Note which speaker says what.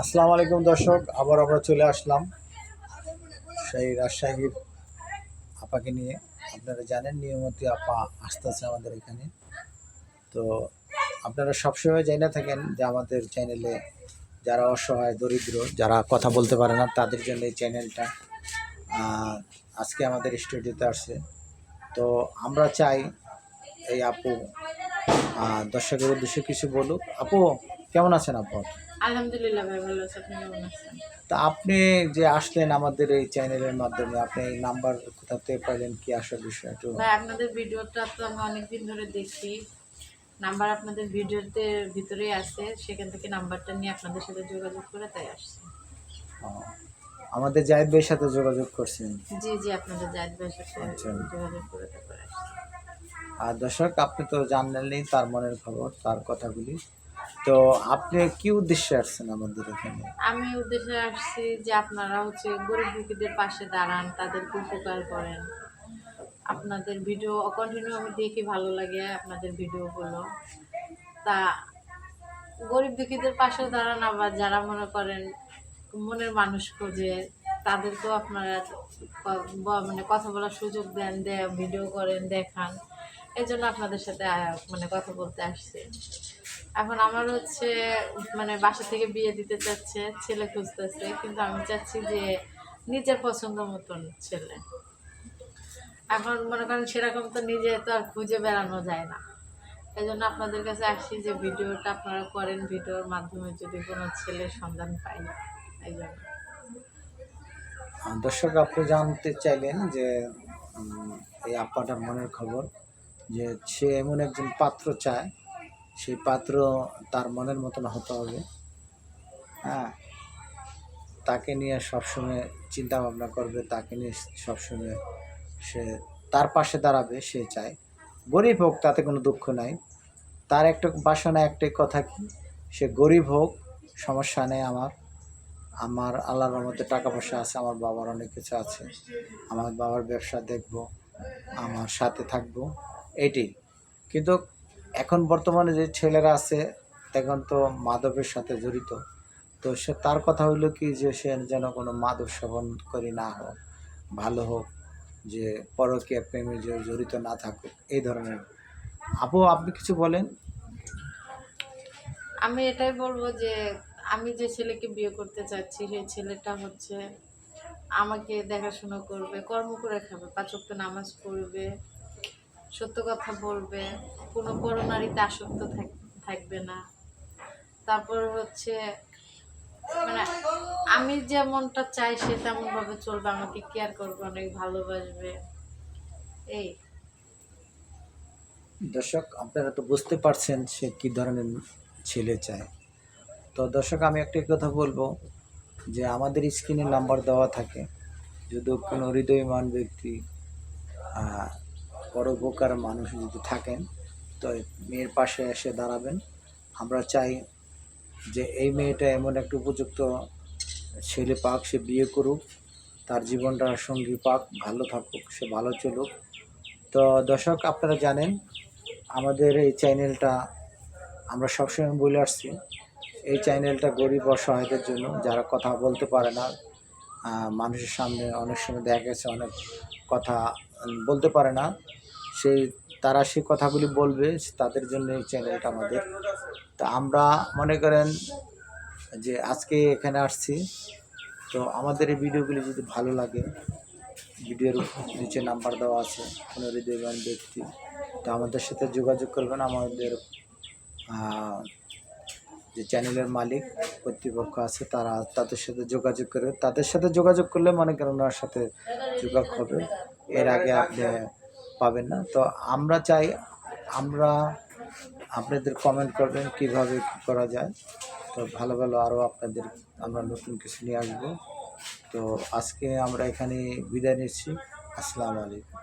Speaker 1: আসসালামু আলাইকুম দর্শক, আবার আমরা চলে আসলাম সেই রাজশাহীর আপাকে নিয়ে। আপনারা জানেন নিয়মিত আপা আসতেছে আমাদের এখানে। তো আপনারা সবসময় জানা থাকেন যে আমাদের চ্যানেলে যারা অসহায়, দরিদ্র, যারা কথা বলতে পারে না, তাদের জন্য এই চ্যানেলটা আজকে আমাদের স্টুডিওতে আসছে। তো আমরা চাই এই আপু দর্শকের উদ্দেশ্যে কিছু বলুক। আপু কেমন আছেন আপু?
Speaker 2: আলহামদুলিল্লাহ ভাই ভালো আছে। আপনি কেমন আছেন?
Speaker 1: তা আপনি যে আসলেন আমাদের এই চ্যানেলের মাধ্যমে আপনি এই নাম্বার কোথা থেকে পাইলেন কি আসল বিষয় একটু
Speaker 2: ভাই আপনাদের ভিডিওটা তো আমি অনেকদিন ধরে দেখি নাম্বার আপনাদের ভিডিওতে ভিতরেই আছে সেখান থেকে নাম্বারটা নিয়ে আপনাদের সাথে যোগাযোগ করে তাই আসছি।
Speaker 1: আমাদের জাহিদ ভাইয়ের সাথে যোগাযোগ করছেন?
Speaker 2: জি জি আপনাদের জায়দ ভাইয়ের সাথে
Speaker 1: আচ্ছা।
Speaker 2: যোগাযোগ করে তারপরে আসছি।
Speaker 1: আর দর্শক আপনি তো জানলেনই তার মনের খবর তার কথাগুলি। তো আপনি কি উদ্দেশ্যে আসছেন আমাদের এখানে?
Speaker 2: আমি উদ্দেশ্যে আসছি যে আপনারা হচ্ছে গরিব দুঃখীদের পাশে দাঁড়ান, তাদেরকে উপকার করেন। আপনাদের ভিডিও কন্টিনিউ আমি দেখি ভালো লাগে আপনাদের ভিডিওগুলো তা গরিব দুঃখীদের পাশেও দাঁড়ান আবার যারা মনে করেন মনের মানুষ খোঁজে, তাদেরকেও আপনারা মানে কথা বলার সুযোগ দেন ভিডিও করেন, দেখান। এই জন্য আপনাদের সাথে মানে কথা বলতে আসছি। এখন আমার হচ্ছে মানে বাসা থেকে বিয়ে দিতে চাচ্ছে, ছেলে খুঁজতেছে, কিন্তু আমি চাচ্ছি যে নিজের পছন্দ মতন ছেলে। এখন মনে করেন সেরকম তো নিজে তো আর খুঁজে বেড়ানো যায় না। এই জন্য আপনাদের কাছে আসছি যে ভিডিওটা আপনারা করেন, ভিডিওর মাধ্যমে যদি কোনো ছেলের সন্ধান পাই এই জন্য।
Speaker 1: দর্শক, আপনি জানতে চাইলেন যে এই আপ্পাটার মনের খবর, যে সে এমন একজন পাত্র চায় সেই পাত্র তার মনের মতন হতে হবে। হ্যাঁ? তাকে নিয়ে সবসময় চিন্তা ভাবনা করবে, তাকে নিয়ে সবসময় সে তার পাশে দাঁড়াবে, সে চায়। গরিব হোক, তাতে কোনো দুঃখ নাই। তার একটা বাসনা, একটাই কথা কি? সে গরিব হোক, সমস্যা নেই আমার। আমার আল্লাহর রহমতে টাকা পয়সা আছে, আমার বাবার অনেক কিছু আছে। আমার বাবার ব্যবসা দেখব, আমার সাথে থাকব এটি কিন্তু এখন বর্তমানে যে ছেলেরা আছে, এখন তো মাদকের সাথে জড়িত। তো সে, তার কথা হইল কি যে, সে যেন কোনো মাদক সেবন করি না হোক, ভালো হোক, যে পরকীয়া প্রেমে জড়িত না থাকুক, এই ধরনের। আপু, আপনি কিছু বলেন?
Speaker 2: আমি এটাই বলব যে, আমি যে ছেলেকে বিয়ে করতে চাচ্ছি, সেই ছেলেটা হচ্ছে আমাকে দেখাশোনা করবে, কর্ম করে খাবে পাঁচক্ত নামাজ পড়বে। সত্য কথা বলবে, কোনো বড় নারীতে আসক্ত থাক- থাকবে না। তারপর হচ্ছে মানে আমি যেমনটা চাই সে তেমনভাবে চলবে, আমাকে কেয়ার করবে, অনেক ভালোবাসবে। এই।
Speaker 1: দর্শক, আপনারা তো বুঝতে পারছেন সে কি ধরনের ছেলে চায়। তো দর্শক, আমি একটা কথা বলব যে আমাদের স্ক্রিনে নাম্বার দেওয়া থাকে। যদি কোনো হৃদয়মান ব্যক্তি পরোপকার মানুষ যদি থাকেন, তো মেয়ের পাশে এসে দাঁড়াবেন। আমরা চাই যে এই মেয়েটা এমন একটা উপযুক্ত ছেলে পাক, সে বিয়ে করুক, তার জীবনটা সঙ্গী পাক, ভালো থাকুক, সে ভালো চলুক। তো দর্শক, আপনারা জানেন, আমাদের এই চ্যানেলটা আমরা সবসময় বলে আসছি, এই চ্যানেলটা গরিব অসহায়দের জন্য, যারা কথা বলতে পারে না মানুষের সামনে অনেক সময় দেখা গেছে, অনেক কথা বলতে পারে না। সেই তারা সেই কথাগুলি বলবে, তাদের জন্য এই চ্যানেলটা আমাদের। তো আমরা মনে করেন যে আজকে এখানে আসছি। তো আমাদের এই ভিডিওগুলি যদি ভালো লাগে, ভিডিওর নিচে নাম্বার দেওয়া আছে কোনো হৃদয়বান ব্যক্তি, তো আমাদের সাথে যোগাযোগ করবেন আমাদের যে চ্যানেলের মালিক, কর্তৃপক্ষ আছে, তারা তাদের সাথে যোগাযোগ করবে। তাদের সাথে যোগাযোগ করলে মনে করেন ওনার সাথে যোগাযোগ হবে। এর আগে আপনি পাবেন না। তো আমরা চাই, আমরা আপনাদের কমেন্ট করবেন কীভাবে কী করা যায়। তো ভালো ভালো আরও আপনাদের, আমরা নতুন কিছু নিয়ে আসব। তো আজকে আমরা এখানে বিদায় নিচ্ছি। আসসালামু আলাইকুম।